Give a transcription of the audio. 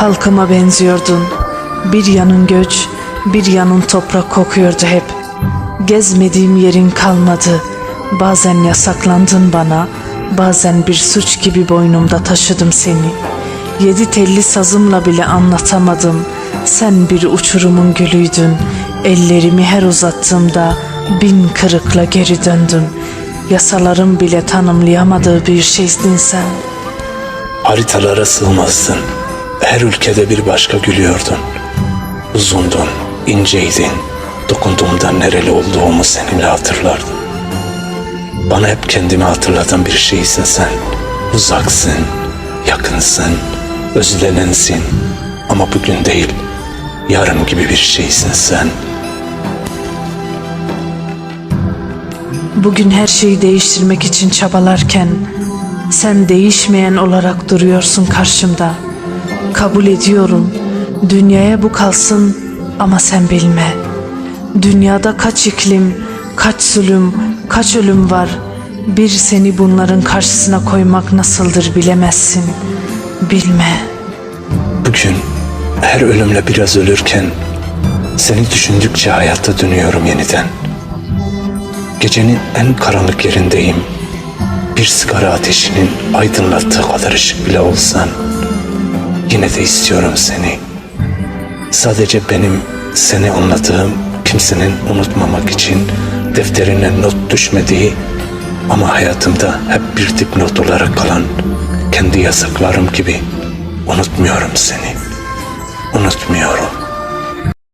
Halkıma benziyordun. Bir yanın göç, bir yanın toprak kokuyordu hep. Gezmediğim yerin kalmadı. Bazen yasaklandın bana, bazen bir suç gibi boynumda taşıdım seni. Yedi telli sazımla bile anlatamadım. Sen bir uçurumun gülüydün. Ellerimi her uzattığımda bin kırıkla geri döndüm. Yasalarım bile tanımlayamadığı bir şeysin sen. Haritalara sığmazdın. Her ülkede bir başka gülüyordun. Uzundun, inceydin. Dokunduğumda nereli olduğumu seninle hatırlardım. Bana hep kendimi hatırlatan bir şeysin sen. Uzaksın, yakınsın, özlenensin. Ama bugün değil, yarın gibi bir şeysin sen. Bugün her şeyi değiştirmek için çabalarken sen değişmeyen olarak duruyorsun karşımda. Kabul ediyorum. Dünyaya bu kalsın ama sen bilme. Dünyada kaç iklim, kaç zulüm, kaç ölüm var. Bir seni bunların karşısına koymak nasıldır bilemezsin. Bilme. Bugün her ölümle biraz ölürken seni düşündükçe hayata dönüyorum yeniden. Gecenin en karanlık yerindeyim. Bir sigara ateşinin aydınlattığı kadar ışık bile olsan yine de istiyorum seni. Sadece benim seni anladığım kimsenin unutmamak için defterine not düşmediği ama hayatımda hep bir dipnot olarak kalan kendi yasaklarım gibi unutmuyorum seni. Unutmuyorum.